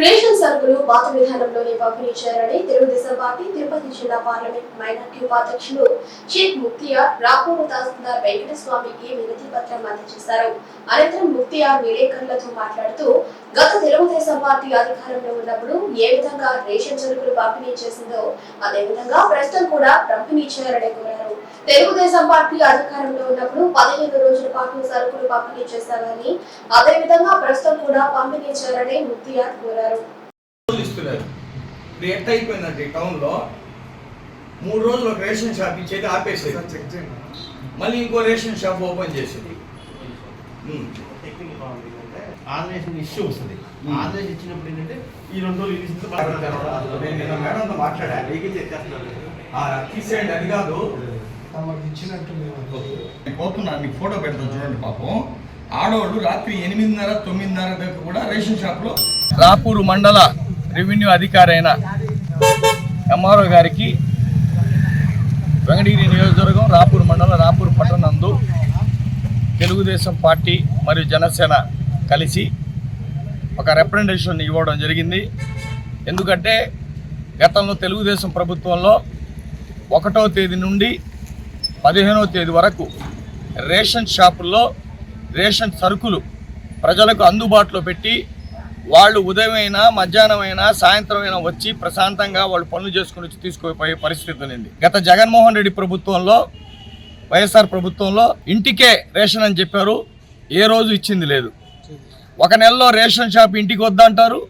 Ration సరుకులు పాత విధానంలోనే పంపిణీ చేయాలని తెలుగుదేశం పార్టీ తిరుపతి జిల్లా పార్లమెంట్ మైనార్టీ ఉపాధ్యక్షులు షేక్ ముక్తియార్ రాపూరు తహసీల్దార్ వెంకటస్వామికి వినతి పత్రం అందజేశారు. అనంతరం ముక్తియార్ విలేకరులతో మాట్లాడుతూ గత తెలుగుదేశం పార్టీ అధికారంలో ఉన్నప్పుడు ఏ విధంగా రేషన్ సరుకులు పంపిణీ చేసిందో అదే విధంగా ప్రస్తుతం కూడా పంపిణీ చేయాలని కోరారు. తెలుగుదేశం పార్టీ అధికారంలో ఉన్నప్పుడు పదిహేను రోజుల పాటు సరుకులు పంపిణీ చేశామని అదే విధంగా ప్రస్తుతం కూడా పంపిణీ చేయాలని ముక్తియార్ కోరారు. ఎట్ అయిపోయిందంటే ఈ టౌన్లో మూడు రోజులు ఒక రేషన్ షాప్ ఇచ్చేది ఆపేసేది. మళ్ళీ ఇంకో రేషన్ షాప్ ఓపెన్ చేసేది. ఏంటంటే ఆన్లైన్ ఇష్యూ వస్తుంది. Hmm. ఆన్లైన్ ఇచ్చినప్పుడు ఏంటంటే ఈ రెండు రోజులు ఇది మేడంతో మాట్లాడా ఆ, తీసేయండి అది కాదు. తమకు ఇచ్చినట్టు మేము పోతున్నాను మీకు ఫోటో పెడతాను చూడండి పాపం. ఆడవాళ్ళు రాత్రి ఎనిమిదిన్నర తొమ్మిదిన్నర దగ్గర కూడా రేషన్ షాప్లో రాపూరు మండల రెవెన్యూ అధికారి అయిన ఎంఆర్ఓ గారికి వెంకటగిరి నియోజకవర్గం రాపూర్ మండలం రాపూర్ పట్టణందు తెలుగుదేశం పార్టీ మరియు జనసేన కలిసి ఒక రిప్రజెంటేషన్ ఇవ్వడం జరిగింది. ఎందుకంటే గతంలో తెలుగుదేశం ప్రభుత్వంలో ఒకటో తేదీ నుండి పదిహేనవ తేదీ వరకు రేషన్ షాపుల్లో రేషన్ సరుకులు ప్రజలకు అందుబాటులో పెట్టి వాళ్ళు ఉదయమైనా మధ్యాహ్నమైనా సాయంత్రమైనా వచ్చి ప్రశాంతంగా వాళ్ళు పనులు చేసుకుని వచ్చి తీసుకుపోయే పరిస్థితి ఉంది గత జగన్మోహన్ రెడ్డి ప్రభుత్వంలో వైఎస్ఆర్ ప్రభుత్వంలో ఇంటికే రేషన్ అని చెప్పారు. ఏ రోజు ఇచ్చింది లేదు. ఒక నెలలో రేషన్ షాప్ ఇంటికి వద్దంటారు.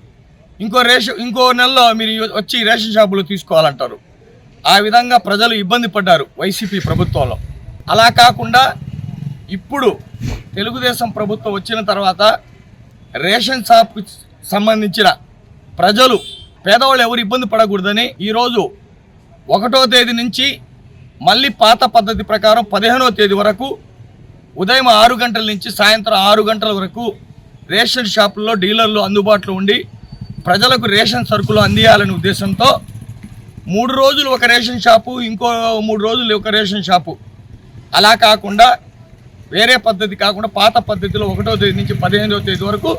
ఇంకో రేషన్ ఇంకో నెలలో మీరు వచ్చి రేషన్ షాపులో తీసుకోవాలంటారు. ఆ విధంగా ప్రజలు ఇబ్బంది పడ్డారు వైసీపీ ప్రభుత్వంలో. అలా కాకుండా ఇప్పుడు తెలుగుదేశం ప్రభుత్వం వచ్చిన తర్వాత రేషన్ షాప్కి సంబంధించిన ప్రజలు పేదవాళ్ళు ఎవరు ఇబ్బంది పడకూడదని ఈరోజు ఒకటో తేదీ నుంచి మళ్ళీ పాత పద్ధతి ప్రకారం పదిహేనో తేదీ వరకు ఉదయం ఆరు గంటల నుంచి సాయంత్రం ఆరు గంటల వరకు రేషన్ షాపుల్లో డీలర్లు అందుబాటులో ఉండి ప్రజలకు రేషన్ సరుకులు అందియాలనే ఉద్దేశంతో మూడు రోజులు ఒక రేషన్ షాపు ఇంకో మూడు రోజులు ఒక రేషన్ షాపు. అలా కాకుండా వేరే పద్ధతి కాకుండా పాత పద్ధతిలో ఒకటో తేదీ నుంచి పదిహేనవ తేదీ వరకు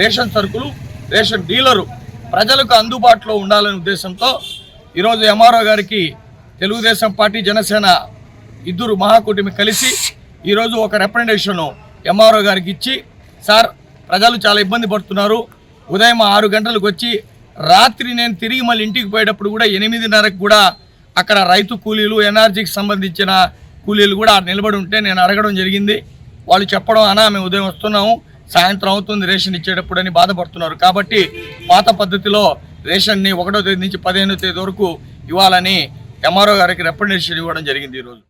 రేషన్ సరుకులు రేషన్ డీలరు ప్రజలకు అందుబాటులో ఉండాలనే ఉద్దేశంతో ఈరోజు ఎంఆర్ఓ గారికి తెలుగుదేశం పార్టీ జనసేన ఇద్దరు మహాకూటమి కలిసి ఈరోజు ఒక రిప్రజెంటేషన్ ఎంఆర్ఓ గారికి ఇచ్చి సార్ ప్రజలు చాలా ఇబ్బంది పడుతున్నారు. ఉదయం ఆరు గంటలకు వచ్చి రాత్రి నేను తిరిగి మళ్ళీ ఇంటికి పోయేటప్పుడు కూడా ఎనిమిదిన్నరకు కూడా అక్కడ రైతు కూలీలు ఎన్ఆర్జీకి సంబంధించిన కూలీలు కూడా నిలబడి ఉంటే నేను అడగడం జరిగింది. వాళ్ళు చెప్పడం అనా మేము ఉదయం వస్తున్నాము సాయంత్రం అవుతుంది రేషన్ ఇచ్చేటప్పుడు అని బాధపడుతున్నారు. కాబట్టి పాత పద్ధతిలో రేషన్ని ఒకటో తేదీ నుంచి పదిహేనో తేదీ వరకు ఇవ్వాలని ఎంఆర్ఓ గారికి రిప్రజెంటేషన్ ఇవ్వడం జరిగింది ఈరోజు.